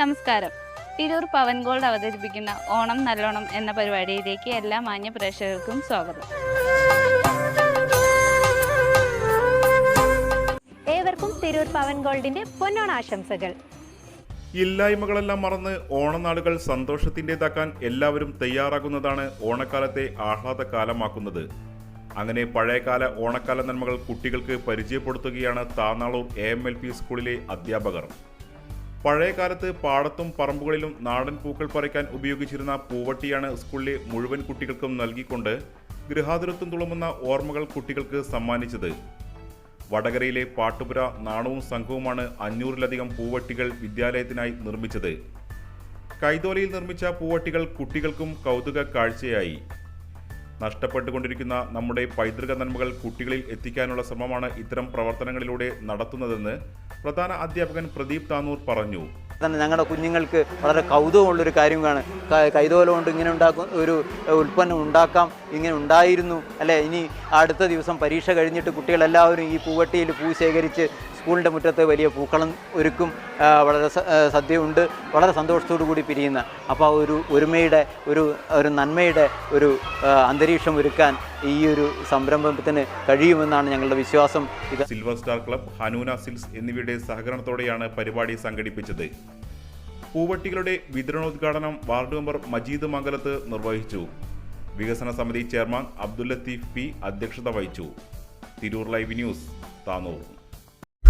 നമസ്കാരം. തിരൂർ പവൻ ഗോൾഡ് അവതരിപ്പിക്കുന്ന ഓണം നല്ലോണം എന്ന പരിപാടിയിലേക്ക് എല്ലാ മാന്യ പ്രേക്ഷകർക്കും സ്വാഗതം. ഏവർക്കും തിരൂർ പവൻ ഗോൾഡിന്റെ പൊന്നോണാശംസകൾ ഇല്ലായ്മകളെല്ലാം മറന്ന് ഓണനാളുകൾ സന്തോഷത്തിന്റെതാക്കാൻ എല്ലാവരും തയ്യാറാകുന്നതാണ് ഓണക്കാലത്തെ ആഹ്ലാദ കാലമാക്കുന്നത് അങ്ങനെ പഴയകാല ഓണക്കാല നന്മകൾ കുട്ടികൾക്ക് പരിചയപ്പെടുത്തുകയാണ് Thannalur A M L P സ്കൂളിലെ അധ്യാപകർ. പഴയകാലത്ത് പാടത്തും പറമ്പുകളിലും നാടൻ പൂക്കൾ പറിക്കാൻ ഉപയോഗിച്ചിരുന്ന പൂവട്ടിയാണ് സ്കൂളിലെ മുഴുവൻ കുട്ടികൾക്കും നൽകിക്കൊണ്ട് ഗൃഹാതുരത്വം തുളുമ്പുന്ന ഓർമ്മകൾ കുട്ടികൾക്ക് സമ്മാനിച്ചത്. വടകരയിലെ പാട്ടുപുര നാണവും സംഘവുമാണ് അഞ്ഞൂറിലധികം പൂവട്ടികൾ വിദ്യാലയത്തിനായി നിർമ്മിച്ചത്. കൈതോലയിൽ നിർമ്മിച്ച പൂവട്ടികൾ കുട്ടികൾക്കും കൗതുക കാഴ്ചയായി. നഷ്ടപ്പെട്ടുകൊണ്ടിരിക്കുന്ന നമ്മുടെ പൈതൃക നന്മകൾ കുട്ടികളിൽ എത്തിക്കാനുള്ള ശ്രമമാണ് ഇത്തരം പ്രവർത്തനങ്ങളിലൂടെ നടത്തുന്നതെന്ന് പ്രധാന അധ്യാപകൻ പ്രദീപ് താനൂർ പറഞ്ഞു. തന്നെ ഞങ്ങളുടെ കുഞ്ഞുങ്ങൾക്ക് വളരെ കൗതുകമുള്ളൊരു കാര്യമാണ്. കൈതോലം കൊണ്ട് ഇങ്ങനെ ഉണ്ടാക്കും ഒരു ഉൽപ്പന്നം ഉണ്ടാക്കാം ഇങ്ങനെ ഉണ്ടായിരുന്നു. അല്ലെ? ഇനി അടുത്ത ദിവസം പരീക്ഷ കഴിഞ്ഞിട്ട് കുട്ടികളെല്ലാവരും ഈ പൂവട്ടിയിൽ പൂ ശേഖരിച്ച് സ്കൂളിന്റെ മുറ്റത്ത് വലിയ പൂക്കളം ഒരുക്കും വളരെ സദ്യയുണ്ട്. വളരെ സന്തോഷത്തോടു കൂടി പിരിയുന്ന അപ്പോൾ ഒരു ഒരുമയുടെ ഒരു ഒരു നന്മയുടെ ഒരു അന്തരീക്ഷം ഒരുക്കാൻ ഈ ഒരു സംരംഭത്തിന് കഴിയുമെന്നാണ് ഞങ്ങളുടെ വിശ്വാസം. ഇത് silver star club Hanoona silks എന്നിവയുടെ സഹകരണത്തോടെയാണ് പരിപാടി സംഘടിപ്പിച്ചത്. പൂവട്ടികളുടെ വിതരണോദ്ഘാടനം വാർഡ് മെമ്പർ മജീദ് മംഗലത്ത് നിർവഹിച്ചു. വികസന സമിതി ചെയർമാൻ അബ്ദുൽ ലത്തീഫ് പി അധ്യക്ഷത വഹിച്ചു. Tirur live news Tanur.